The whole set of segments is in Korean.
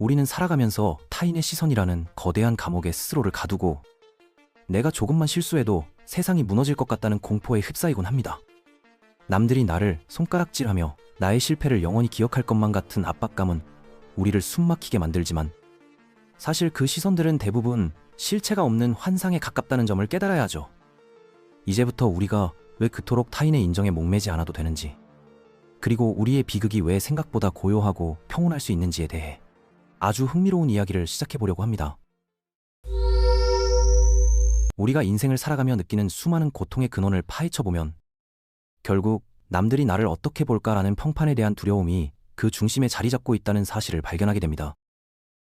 우리는 살아가면서 타인의 시선이라는 거대한 감옥에 스스로를 가두고 내가 조금만 실수해도 세상이 무너질 것 같다는 공포에 휩싸이곤 합니다. 남들이 나를 손가락질하며 나의 실패를 영원히 기억할 것만 같은 압박감은 우리를 숨막히게 만들지만 사실 그 시선들은 대부분 실체가 없는 환상에 가깝다는 점을 깨달아야 하죠. 이제부터 우리가 왜 그토록 타인의 인정에 목매지 않아도 되는지, 그리고 우리의 비극이 왜 생각보다 고요하고 평온할 수 있는지에 대해 아주 흥미로운 이야기를 시작해 보려고 합니다. 우리가 인생을 살아가며 느끼는 수많은 고통의 근원을 파헤쳐 보면 결국 남들이 나를 어떻게 볼까라는 평판에 대한 두려움이 그 중심에 자리 잡고 있다는 사실을 발견하게 됩니다.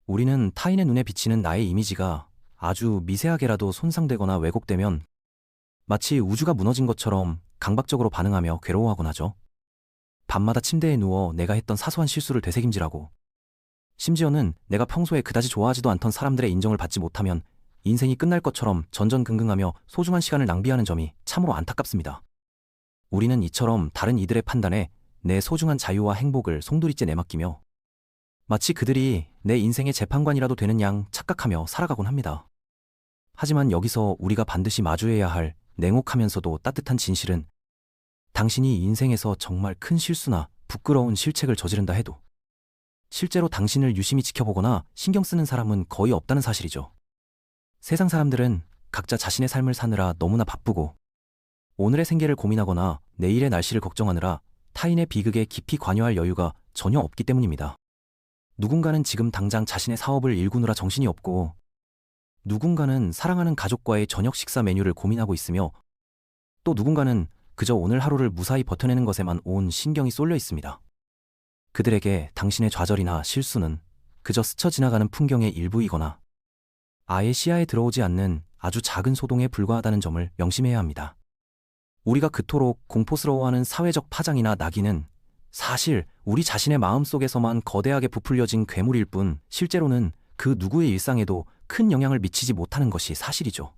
우리는 타인의 눈에 비치는 나의 이미지가 아주 미세하게라도 손상되거나 왜곡되면 마치 우주가 무너진 것처럼 강박적으로 반응하며 괴로워하곤 하죠. 밤마다 침대에 누워 내가 했던 사소한 실수를 되새김질하고 심지어는 내가 평소에 그다지 좋아하지도 않던 사람들의 인정을 받지 못하면 인생이 끝날 것처럼 전전긍긍하며 소중한 시간을 낭비하는 점이 참으로 안타깝습니다. 우리는 이처럼 다른 이들의 판단에 내 소중한 자유와 행복을 송두리째 내맡기며 마치 그들이 내 인생의 재판관이라도 되는 양 착각하며 살아가곤 합니다. 하지만 여기서 우리가 반드시 마주해야 할 냉혹하면서도 따뜻한 진실은 당신이 인생에서 정말 큰 실수나 부끄러운 실책을 저지른다 해도 실제로 당신을 유심히 지켜보거나 신경 쓰는 사람은 거의 없다는 사실이죠. 세상 사람들은 각자 자신의 삶을 사느라 너무나 바쁘고 오늘의 생계를 고민하거나 내일의 날씨를 걱정하느라 타인의 비극에 깊이 관여할 여유가 전혀 없기 때문입니다. 누군가는 지금 당장 자신의 사업을 일구느라 정신이 없고 누군가는 사랑하는 가족과의 저녁 식사 메뉴를 고민하고 있으며 또 누군가는 그저 오늘 하루를 무사히 버텨내는 것에만 온 신경이 쏠려 있습니다. 그들에게 당신의 좌절이나 실수는 그저 스쳐 지나가는 풍경의 일부이거나 아예 시야에 들어오지 않는 아주 작은 소동에 불과하다는 점을 명심해야 합니다. 우리가 그토록 공포스러워하는 사회적 파장이나 낙인은 사실 우리 자신의 마음 속에서만 거대하게 부풀려진 괴물일 뿐 실제로는 그 누구의 일상에도 큰 영향을 미치지 못하는 것이 사실이죠.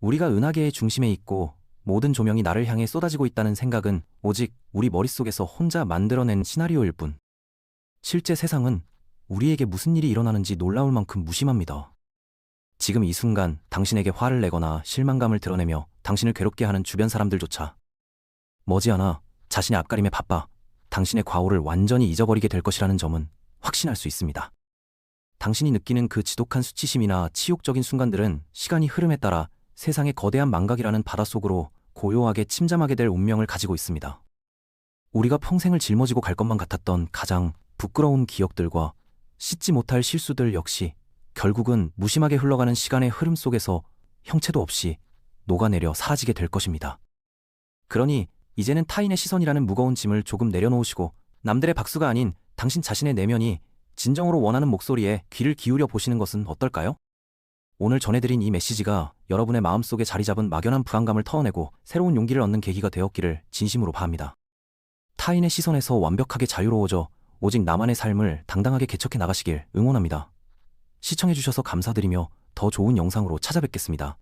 우리가 은하계의 중심에 있고 모든 조명이 나를 향해 쏟아지고 있다는 생각은 오직 우리 머릿속에서 혼자 만들어낸 시나리오일 뿐. 실제 세상은 우리에게 무슨 일이 일어나는지 놀라울 만큼 무심합니다. 지금 이 순간 당신에게 화를 내거나 실망감을 드러내며 당신을 괴롭게 하는 주변 사람들조차 머지않아 자신의 앞가림에 바빠 당신의 과오를 완전히 잊어버리게 될 것이라는 점은 확신할 수 있습니다. 당신이 느끼는 그 지독한 수치심이나 치욕적인 순간들은 시간이 흐름에 따라 세상의 거대한 망각이라는 바닷속으로 고요하게 침잠하게 될 운명을 가지고 있습니다. 우리가 평생을 짊어지고 갈 것만 같았던 가장 부끄러운 기억들과 씻지 못할 실수들 역시 결국은 무심하게 흘러가는 시간의 흐름 속에서 형체도 없이 녹아내려 사라지게 될 것입니다. 그러니 이제는 타인의 시선이라는 무거운 짐을 조금 내려놓으시고 남들의 박수가 아닌 당신 자신의 내면이 진정으로 원하는 목소리에 귀를 기울여 보시는 것은 어떨까요? 오늘 전해드린 이 메시지가 여러분의 마음속에 자리 잡은 막연한 불안감을 털어내고 새로운 용기를 얻는 계기가 되었기를 진심으로 바랍니다. 타인의 시선에서 완벽하게 자유로워져 오직 나만의 삶을 당당하게 개척해 나가시길 응원합니다. 시청해주셔서 감사드리며 더 좋은 영상으로 찾아뵙겠습니다.